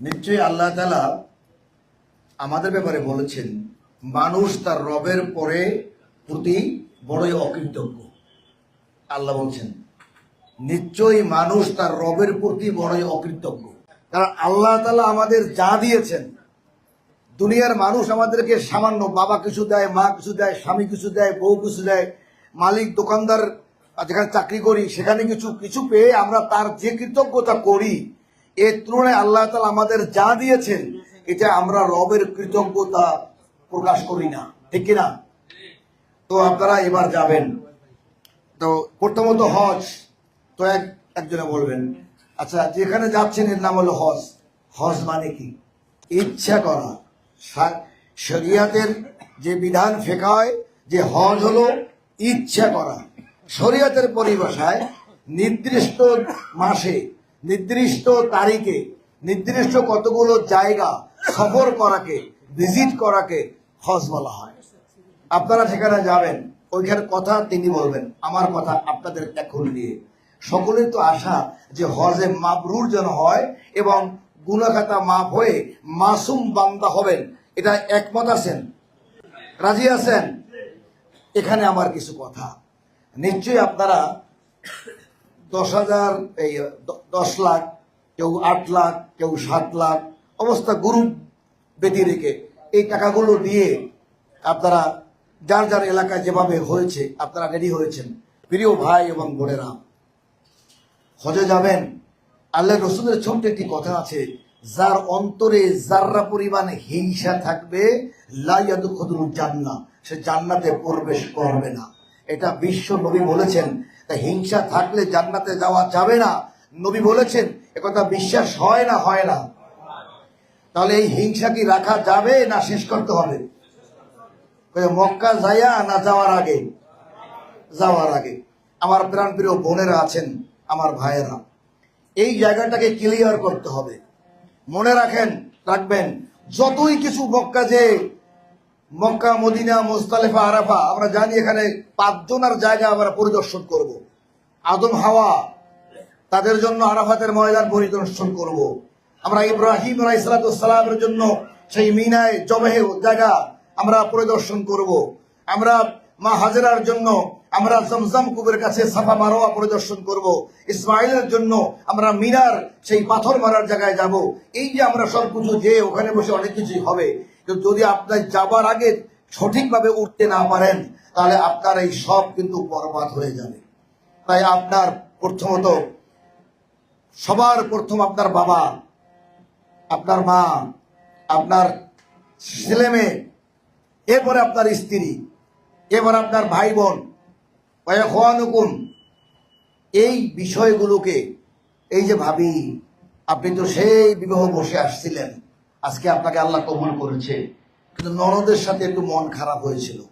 নিশ্চয়ই আল্লাহ আমাদের ব্যাপারে বলেছেন, মানুষ তার রবের পরে প্রতি বড়ই অকৃতজ্ঞ। আল্লাহ বলছেন, নিশ্চয়ই মানুষ তার রবের প্রতি বড়ই অকৃতজ্ঞ। কারণ আল্লাহ তালা আমাদের যা দিয়েছেন, দুনিয়ার মানুষ আমাদেরকে সামান্য বাবা কিছু দেয়, মা কিছু দেয়, স্বামী কিছু দেয়, বউ কিছু দেয়, মালিক দোকানদার যেখানে চাকরি করি, সেখানে কিছু কিছু পেয়ে আমরা তার যে কৃতজ্ঞতা করি, এর তুলনায় আল্লাহ তালা আমাদের যা দিয়েছেন, এটা আমরা রবের কৃতজ্ঞতা প্রকাশ করি না। ঠিক কিনা? তো আপনারা এবার যাবেন। তো প্রথমত হজ, তো এক, একজনে বলবেন আচ্ছা যেখানে যাচ্ছেন, এর নাম হলো হজ। হজ মানে কি? ইচ্ছা করা। শরিয়াতের যে বিধান ফেকায়, যে হজ হলো ইচ্ছা করা। শরিয়াতের পরিভাষায় নির্দিষ্ট মাসে, নির্দিষ্ট তারিখে, নির্দিষ্ট কতগুলো জায়গা সফর করাকে ভিজিট করাকে হজ বলা হয়। আপনারা সেখানে যাবেন, ওইখানে কথা তিনি বলবেন, আমার কথা আপনাদের এখন নিয়ে। সকলের তো আশা যে হজে মাবরুর যেন হয় এবং গুণাখাতা মাপ হয়ে মাসুম বান্দা হবেন, এটা একমত আছেন? রাজি আছেন? এখানে আমার কিছু কথা। নিশ্চয়ই আপনারা দশ হাজার, এই দশ লাখ, কেউ আট লাখ, কেউ সাত লাখ, অবস্থা গ্রুপ বেঁধে রেখে এই টাকাগুলো দিয়ে আপনারা যার যার এলাকায় যেভাবে হয়েছে, আপনারা রেডি হয়েছেন। প্রিয় ভাই এবং বোনেরা, হজে যাবেন আল্লাহ রসুলের ছোট্ট একটি কথা আছে, যার অন্তরে যার্রা পরিমাণ হিংসা থাকবে লাইয়াদু খদুল জান্না সে জান্নাতে প্রবেশ করবে না। এটা বিশ্ব নবী বলেছেন। তা হিংসা থাকলে জান্নাতে যাওয়া যাবে না। নবী বলেছেন একথা বিশ্বাস হয় না হয় না। তাহলে এই হিংসা কি রাখা যাবে না শেষ করতে হবে? মক্কা যাইয়া না যাওয়ার আগে? যাওয়ার আগে। আমার প্রাণপ্রিয় বোনেরা আছেন, আমার ভাইয়েরা। এই জায়গাটাকে ক্লিয়ার করতে হবে। মনে রাখেন, রাখবেন, যতই কিছু মক্কা যে মক্কা, মদিনা মোস্তালেফা আরাফা, আমরা জানি এখানে পাঁচজনের জায়গা আমরা পরিদর্শন করব। আদম, হাওয়া, তাদের জন্য আরাফাতের ময়দান পরিদর্শন করব। আমরা ইব্রাহিম আলাইসালামের জন্য সেই মিনায় জবেহে জায়গা আমরা পরিদর্শন করব। আমরা মা হাজেরার জন্য আমরা জমজম কুবের কাছে সাফা মারোয়া পরিদর্শন করব। ইসমাইলের জন্য আমরা মিনার সেই পাথর মারার জায়গায় যাব এই যে আমরা সব কিছু যে ওখানে বসে অনেক কিছুই হবে যদি আপনার যাবার আগে সঠিকভাবে উঠতে না পারেন, তাহলে আপনার এই সব কিন্তু বরবাদ হয়ে যাবে। তাই আপনার প্রথমত, সবার প্রথম আপনার বাবা, আপনার মা, আপনার ছেলে মেয়ে, এরপরে আপনার স্ত্রী, এবার আপনার ভাই বোন হুকুম এই বিষয়গুলোকে, এই যে ভাবি, আপনি তো সেই বিবাহ বসে আসছিলেন। আজকে আপনাকে আল্লাহ কবুল করেছে। কিন্তু ননদের সাথে একটু মন খারাপ হয়েছিল।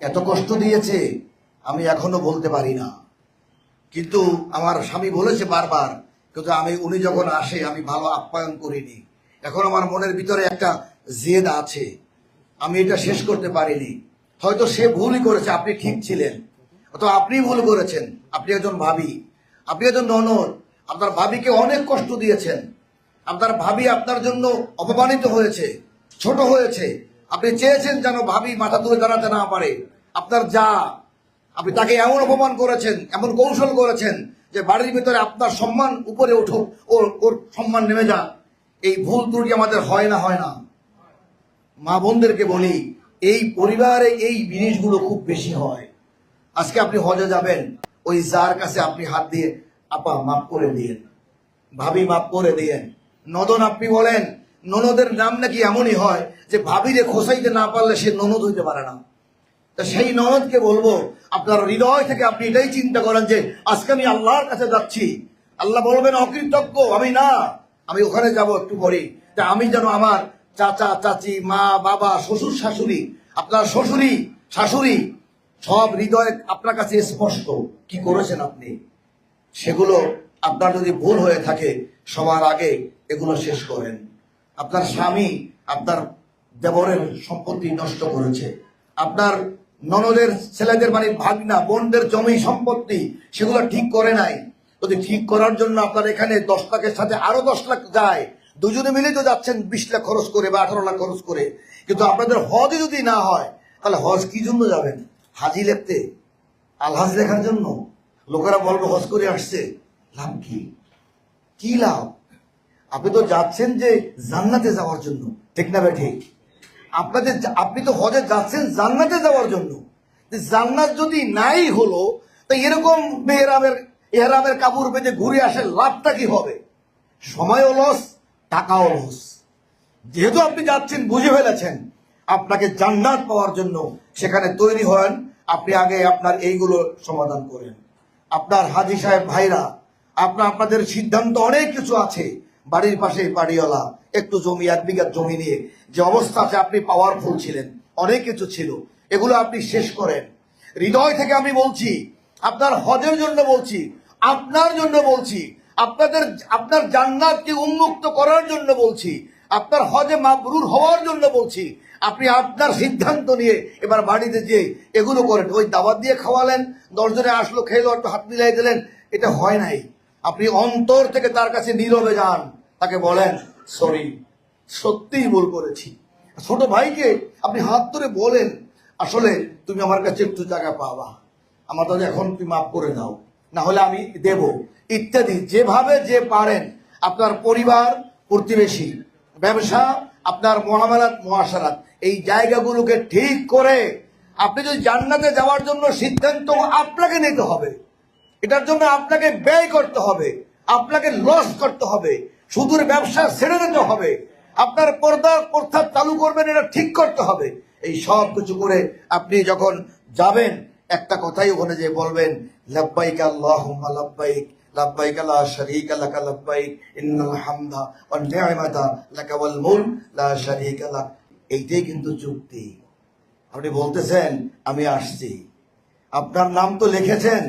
এত কষ্ট দিয়েছে, আমি এখনও বলতে পারি না। কিন্তু আমার স্বামী বলেছে বারবার, কিন্তু আমি, উনি যখন আসে, আমি ভালো আপ্যায়ন করিনি। এখন আমার মনের ভিতরে একটা জেদ আছে। আমি এটা শেষ করতে পারিনি। হয়তো সে ভুলই করেছে, আপনি ঠিক ছিলেন। অথবা আপনি ভুল করেছেন। আপনি একজন ভাবি। আপনি একজন ননদ। আপনার ভাবিকে অনেক কষ্ট দিয়েছেন। আপনার ভাবি আপনার জন্য অপমানিত হয়েছে, ছোট হয়েছে। আপনি চেয়েছেন যেন ভাবি মাথা তুলে দাঁড়াতে না পারে। আপনার যা, আপনি তাকে এমন অপমান করেছেন, এমন কৌশল করেছেন যে বাড়ির ভিতরে আপনার সম্মান উপরে উঠুক, ওর ওর সম্মান নেমে যাক। এই ভুল ত্রুটি আমাদের হয় না হয় না। মা বোনদেরকে বলি, এই পরিবারে এই জিনিসগুলো খুব বেশি হয়। আজকে আপনি হজে যাবেন, ওই যার কাছে আপনি হাত দিয়ে, আপা, মাফ করে দিয়েন। ভাবি, মাফ করে দিয়েন। নদন আপনি বলেন, ননদের নাম নাকি এমনই হয় যে ভাবিরে খোসাইতে না পারলে সে ননদ হইতে পারে না। তা সেই ননদকে বলব, আপনার হৃদয় থেকে আপনি এটাই চিন্তা করেন যে, আজকে আমি আল্লাহর কাছে যাচ্ছি। আল্লাহ বলবেন, অকৃতজ্ঞ, আমি না, আমি ওখানে যাব একটু পরে তা আমি যেন আমার চাচা, চাচি, মা, বাবা, শ্বশুর, শাশুড়ি, আপনার শ্বশুরি, শাশুড়ি, সব হৃদয় আপনার কাছে স্পষ্ট। কি করেছেন আপনি? সেগুলো আপনার যদি ভুল হয়ে থাকে, সবার আগে এগুলো শেষ করেন। আপনার স্বামী আপনার দেবরের সম্পত্তি নষ্ট করেছে। আপনার ননদের ছেলেদের মানে ভাগনা, বোনদের জমি সম্পত্তি সেগুলো ঠিক করে নাই। যদি ঠিক করার জন্য আপনার এখানে দশ লাখের সাথে আরও দশ লাখ যায়, দুজনে মিলে তো যাচ্ছেন বিশ লাখ খরচ করে বা আঠারো লাখ খরচ করে। কিন্তু আপনাদের হজ যদি না হয়, তাহলে হজ কি জন্য যাবেন? হাজি লেখতে? আলহাজ লেখার জন্য? লোকেরা বলবে, হজ করে আসছে। লাভ কি? কি লাভ? আপনি তো যাচ্ছেন যে জান্নাতে যাওয়ার জন্য। ঠিক না ঠিক আপনাদের আপনি তো হজে যাচ্ছেন জান্নাতে যাওয়ার জন্য। জান্নাত যদি নাই হলো, তা এরকম মেহরামের, এহরামের কাপড় বেঁধে ঘুরে আসে, লাভটা কি হবে? সময়ও লস টাকাও লস যেহেতু আপনি যাচ্ছেন, বুঝে ফেলেছেন, আপনাকে জান্নাত পাওয়ার জন্য সেখানে তৈরি হন, আপনি আগে আপনার এইগুলো সমাধান করেন। আপনার হাজি সাহেব ভাইরা, আপনার, আপনাদের সিদ্ধান্ত অনেক কিছু আছে। বাড়ির পাশে বাড়িওয়ালা, একটু জমি, এক বিঘা জমি নিয়ে যে অবস্থা আছে আপনি পাওয়ারফুল ছিলেন, অনেক কিছু ছিল, এগুলো আপনি শেষ করেন। হৃদয় থেকে আমি বলছি, আপনার হজের জন্য বলছি, আপনার জন্য বলছি, আপনাদের, আপনার জান্নাতকে উন্মুক্ত করার জন্য বলছি, আপনার হজে মাবরুর হওয়ার জন্য বলছি, আপনি আপনার সিদ্ধান্ত নিয়ে এবার বাড়িতে যে এগুলো করেন। ওই দাওয়াত দিয়ে খাওয়ালেন, দশজনে আসলো, খেলো, একটু হাত মিলাই দিলেন, এটা হয় নাই। আপনি অন্তর থেকে তার কাছে নীরবে যান। তাকে বলেন, সরি, সত্যিই ভুল করেছি। ছোট ভাইকে আপনি হাত ধরে বলেন, আসলে তুমি আমার কাছে একটু জায়গা পাবা। আমার দাদা এখন তুমি মাফ করে দাও। না হলে আমি দেব। ইত্যাদি। যেভাবে যে পারেন, আপনার পরিবার, প্রতিবেশী, ব্যবসা, আপনার মহামারাত মহাসারাত এই জায়গাগুলোকে ঠিক করে আপনি যদি জান্নাতে যাওয়ার জন্য সিদ্ধান্ত আপনাকে নিতে হবে, এটার জন্য আপনাকে ব্যয় করতে হবে, আপনাকে লস করতে হবে সুদূর ব্যবসা ছেড়ে দিতে হবে। আপনার পর্দা প্রথা চালু করবেন, এটা ঠিক করতে হবে। এই সব কিছু করে আপনি যখন যাবেন, একটা কথাই ওখানে যে বলবেন, লাব্বাইক আল্লাহুম্মা লাব্বাইক লাব্বাইক লা শারীকা লাকা লাব্বাইক, ইন্নাল হামদা ওয়ান নি'মাতা লাকা ওয়াল লা শারীকা লাক। এইটাই কিন্তু চুক্তি আপনি বলতেছেন, আমি আসছি। আপনার নাম তো লিখেছেন,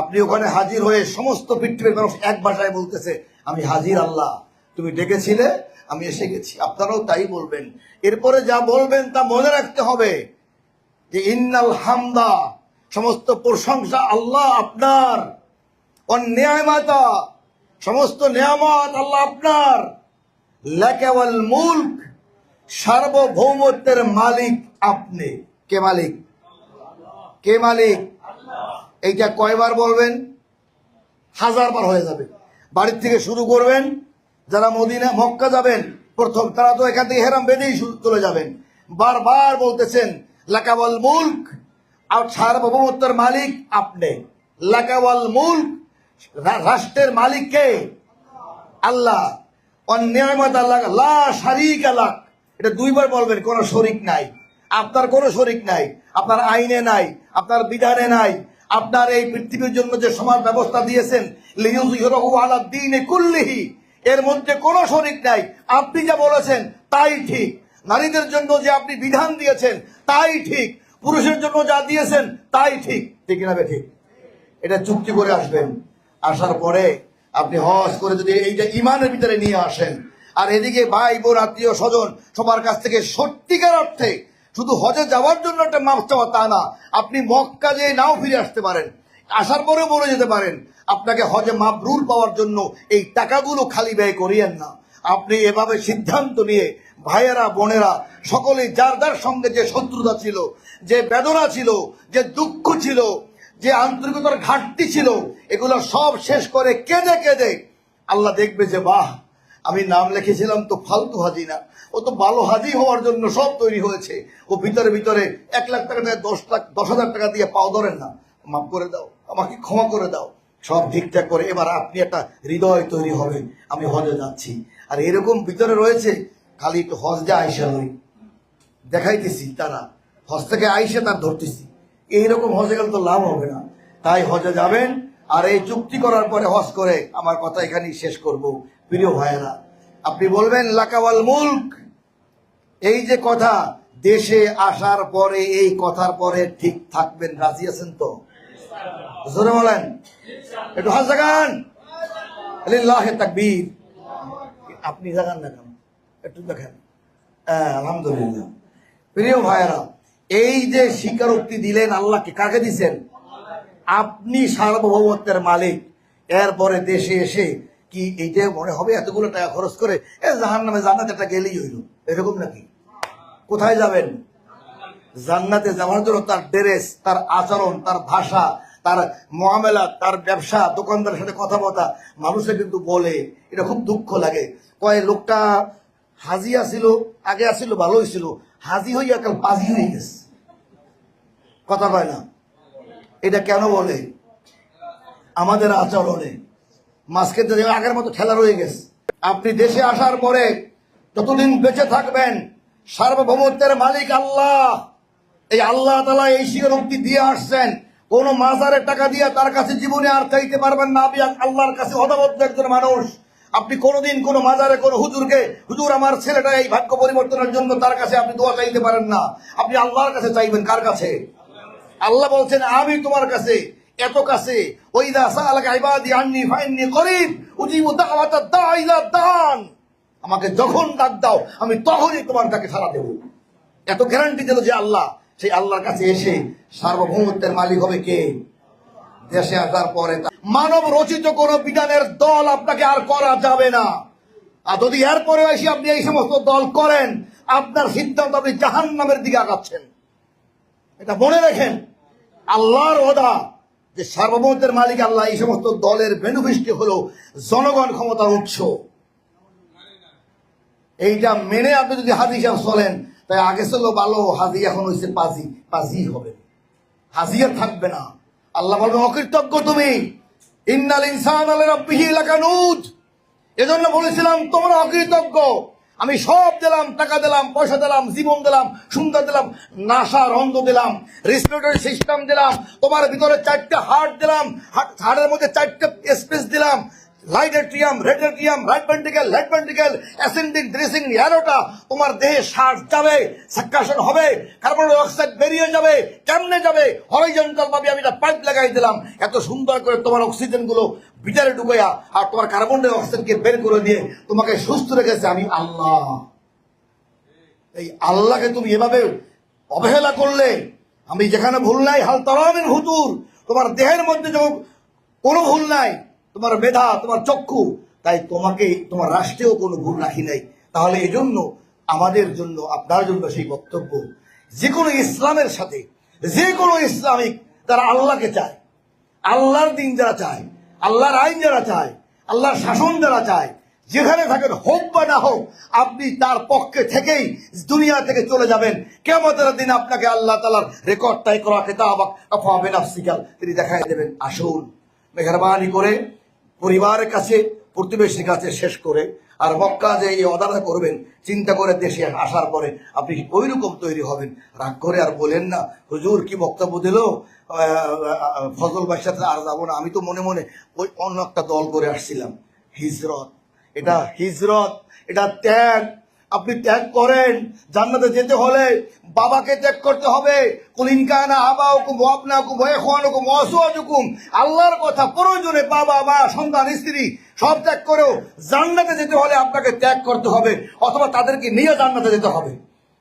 আপনি ওখানে হাজির হয়ে সমস্ত পৃথিবীর মানুষ এক ভাষায় বলতেছে আমি হাজির আল্লাহ। তুমি ডেকেছিলে, আমি এসে গেছি। আপনারাও তাই বলবেন। এরপরে যা বলবেন তা মনে রাখতে হবে যে ইন্নাল হামদা, সমস্ত প্রশংসা আল্লাহ আপনার। অন্যায়মাতা, সমস্ত নিয়ামত আল্লাহ আপনার। লেকেওয়াল মুল্ক, সার্বভৌমত্বের মালিক আপনি। কে মালিক? কে মালিক? এইটা কয়বার বলবেন? হাজার বার হয়ে যাবে। বাড়ির থেকে শুরু করবেন, যারা মদিনা, মক্কা যাবেন, প্রথম তারা তো এখান থেকে হেরাম বেঁধেই চলে যাবেন। বারবার বলতেছেন, লাকাওয়াল মুল্ক, আর সার্বভৌমত্বের মালিক আপনি। লাকাওয়াল মুল্ক রাষ্ট্রের মালিক কে? আল্লাহ। অন্যায়মত আল্লাহ, লা শারিক আল্লাহ এটা দুইবার বলবেন, কোনো শরিক নাই। আপনার কোনো শরিক নাই, আপনার আইনে নাই, আপনার বিধানে নাই। আপনার এই পৃথিবীর জন্য যে সমাজ ব্যবস্থা দিয়েছেন কুল্লিহি, এর মধ্যে কোনো শরিক নাই। আপনি যা বলেছেন, তাই ঠিক। নারীদের জন্য যে আপনি বিধান দিয়েছেন, তাই ঠিক। পুরুষের জন্য যা দিয়েছেন, তাই ঠিক। ঠিক না ঠিক এটা চুক্তি করে আসবেন। আসার পরে আপনি হজ করে যদি এইটা ইমানের ভিতরে নিয়ে আসেন, আর এদিকে ভাই বোন, আত্মীয় স্বজন সবার কাছ থেকে সত্যিকার অর্থে শুধু হজে যাওয়ার জন্য একটা মাপ চাওয়া তা না, আপনি মক্কা যেয়ে নাও ফিরে আসতে পারেন, আসার পরেও বলে যেতে পারেন। আপনাকে হজে মাবরুর পাওয়ার জন্য এই টাকাগুলো খালি ব্যয় করিয়েন না। আপনি এভাবে সিদ্ধান্ত নিয়ে ভাইয়েরা, বোনেরা সকলে যার যার সঙ্গে যে শত্রুতা ছিল, যে বেদনা ছিল, যে দুঃখ ছিল, যে আন্তরিকতার ঘাটতি ছিল, এগুলো সব শেষ করে কেঁদে কেঁদে আল্লাহ দেখবে যে, বাহ, আমি নাম লিখেছিলাম তো ফালতু হাজি না ও তো ভালো হাজি হওয়ার জন্য সব তৈরি হয়েছে। ও ভিতরে ভিতরে এক লাখ টাকা থেকে দশ লাখ, দশ হাজার টাকা দিয়ে পাও ধরেন না। মাফ করে দাও, আমাকে ক্ষমা করে দাও। সব ঠিকঠাক করে এবার আপনি একটা হৃদয় তৈরি হবে আমি হজে যাচ্ছি। আর এরকম ভিতরে রয়েছে, খালি একটু হজ যা আইসা হই দেখাইতেছি তারা, হজ থেকে আইসে তার ধরতেছি। এইরকম হজে গেলে তো লাভ হবে না। তাই হজে যাবেন, আর এই চুক্তি করার পরে হজ করে আমার কথা এখানেই শেষ করব। প্রিয় ভাইয়েরা, আপনি বলবেন, লাকাওয়াল মুল্ক এই যে কথা দেশে আসার পরে এই কথার পরে ঠিক থাকবেন রাজি আছেন তো? বলেন। একটু হাত জাগান। তাকবীর। আপনি জাগান না কেন? একটু দেখেন। হ্যাঁ, আলহামদুলিল্লাহ। প্রিয় ভাইয়েরা এই যে স্বীকারোক্তি দিলেন আল্লাহকে কাকে দিছেন? আপনি সার্বভৌমত্বের মালিক। এরপরে দেশে এসে কি এইটা মনে হবে? এতগুলো টাকা খরচ করে এ জাহান নামে জান্নাতে একটা গেলেই হইল। এরকম নাকি? কোথায় যাবেন? জান্নাতে যাওয়ার জন্য তার ড্রেস, তার আচরণ, তার ভাষা, তার মহামেলা, তার ব্যবসা, দোকানদারের সাথে কথা কথাবার্তা, মানুষে কিন্তু বলে। এটা খুব দুঃখ লাগে। কয়, লোকটা হাজি আসিল আগে আসিল ভালোই ছিল হাজি হইয়া কাল পাজি হয়ে গেছে। কথা কয় না? এটা কেন বলে? আমাদের আচরণে। মাঝকে যে আগের মতো খেলা রয়ে গেছে। আপনি দেশে আসার পরে যতদিন বেঁচে থাকবেন, সার্বভৌমত্বের মালিক আল্লাহ। এই আল্লাহ তালা এই স্বীকারোক্তি দিয়ে আসছেন। কোন মাজারের টাকা দিয়ে তার কাছে জীবনে আর চাইতে পারবেন না। আপনি আল্লাহর কাছে অদাবদ্ধ একজন মানুষ। আপনি কোনোদিন কোন মাজারে কোন হুজুরকে, হুজুর, আমার ছেলেটা এই ভাগ্য পরিবর্তনের জন্য তার কাছে আপনি দোয়া চাইতে পারেন না। আপনি আল্লাহর কাছে চাইবেন কার কাছে? আল্লাহ বলছেন, আমি তোমার কাছে এত কাছে ওই দা সালাকা ইবাদি আন্নি ফাইন্নি করিব উজিবু দাওয়াতাদ দাঈ ইলা দান। আমাকে যখন ডাক দাও, আমি তখনই তোমার ডাকে সাড়া দেব। এত গ্যারান্টি দিল যে আল্লাহ, সেই আল্লাহর কাছে এসে সার্বভৌমত্বের মালিক হবে কে? দেশে আসার পরে মানব রচিত কোন বিধানের দল আপনাকে আর করা যাবে না। আর যদি এরপরে এসে আপনি এই সমস্ত দল করেন, আপনার সিদ্ধান্ত আপনি জাহান নামের দিকে আগাচ্ছেন। এটা মনে রেখেন, আল্লাহর ওদা যে সার্বভৌমত্বের মালিক আল্লাহ এই সমস্ত দলের বেনুবৃষ্টি হলো জনগণ ক্ষমতার উৎস। এইটা মেনে আপনি যদি হাজি চলেন, তাই আগে ছিল ভালো, হাজি এখন হয়েছে পাজি। পাজি হবে। হাজি আর থাকবে না। আল্লাহ বলবেন, অকৃতজ্ঞ তুমি। ইন্নাল ইনসান আল রাব্বিহি লাকানুজ এজন্য বলেছিলাম, তোমরা অকৃতজ্ঞ। আমি সব দিলাম, টাকা দিলাম, পয়সা দিলাম, জীবন দিলাম, সুন্দর দিলাম নাসার অন্ধ দিলাম রেসপিরেটরি সিস্টেম দিলাম, তোমার ভিতরে চারটে হার্ট দিলাম হার্টের মধ্যে চারটে স্পেস দিলাম left atrium right atrium right ventricle left ventricle ascending dressing aorta তোমার দেহে শ্বাস যাবে সাক্ষাসন হবে, কার্বন ডাই অক্সাইড বেরিয়ে যাবে, কেমনে যাবে? হরিজন্টাল ভাবে আমি একটা পাইপ লাগাই দিলাম। এত সুন্দর করে তোমার অক্সিজেনগুলো ভিতরে ঢুকাইয়া আর তোমার কার্বন ডাই অক্সাইডকে বের করে দিয়ে তোমাকে সুস্থ রেখেছে আমি আল্লাহ। এই আল্লাহকে তুমি এভাবে অবহেলা করলে, আমি যেখানে ভুল নাই, হাল তরামিন হুতুর তোমার দেহের মধ্যে যখন কোনো ভুল নাই তোমার মেধা, তোমার চক্ষু, তাই তোমাকে, তোমার রাষ্ট্রেও কোনো ভুল রাখি নাই। তাহলে জন্য, আমাদের জন্য, আপনার জন্য সেই বক্তব্য যে কোনো ইসলামের সাথে যে কোনো ইসলামিক তারা আল্লাহকে চায়, আল্লাহর দিন যারা চায়, আল্লাহর আইন যারা চায়, আল্লাহর শাসন যারা চায়, যেখানে থাকেন হোক বা না হোক, আপনি তার পক্ষে থেকেই দুনিয়া থেকে চলে যাবেন। কেমতের দিন আপনাকে আল্লাহ তালার রেকর্ড তাই করা আফাবেন আফসিকাল তিনি দেখাই দেবেন। আসুন, মেহরবানি করে পরিবারের কাছে, প্রতিবেশীর কাছে শেষ করে আর মক্কা যে এই অদারা করবেন চিন্তা করে দেশে আসার পরে আপনি ওই রকম তৈরি হবেন। রাগ করে আর বলেন না, হুজুর, কি বক্তব্য দিল? ফজল ভাইয়ের সাথে আর যাব না। আমি তো মনে মনে ওই অন্য একটা দল করে আসছিলাম। হিজরত। এটা হিজরত, এটা ত্যাগ। আপনি ত্যাগ করেন, জান্নাতে যেতে হলে বাবাকে ত্যাগ করতে হবে। হুকুম হুকুম আল্লাহর কথা প্রয়োজনে বাবা, মা, সন্তান, স্ত্রী সব ত্যাগ করেও জান্নাতে যেতে হলে আপনাকে ত্যাগ করতে হবে, অথবা তাদেরকে নিয়ে জান্নাতে যেতে হবে।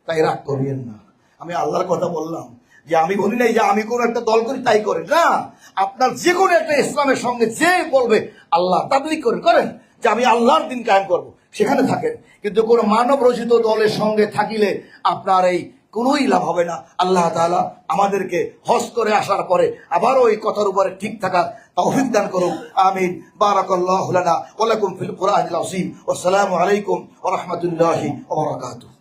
তাই রাগ করিয়েন না। আমি আল্লাহর কথা বললাম যে আমি বলি নাই যে আমি কোন একটা দল করি, তাই করেন। না, আপনার যে কোনো একটা ইসলামের সঙ্গে যে বলবে, আল্লাহ তাবলিক করেন করেন যে আমি আল্লাহর দিন কায়েম করব। সেখানে থাকেন। কিন্তু কোনো মানব রচিত দলের সঙ্গে থাকিলে আপনার এই কোনোই লাভ হবে না। আল্লাহ তালা আমাদেরকে হজ করে আসার পরে আবারও এই কথার উপরে ঠিক থাকার তৌফিক দান করুন আমিন। বারাকাল্লাহ ওলাকুম ফিল কুরআনিল আযীম। ওয়াসসালামু আলাইকুম ওয়া রাহমাতুল্লাহি ওয়া বারাকাতুহু।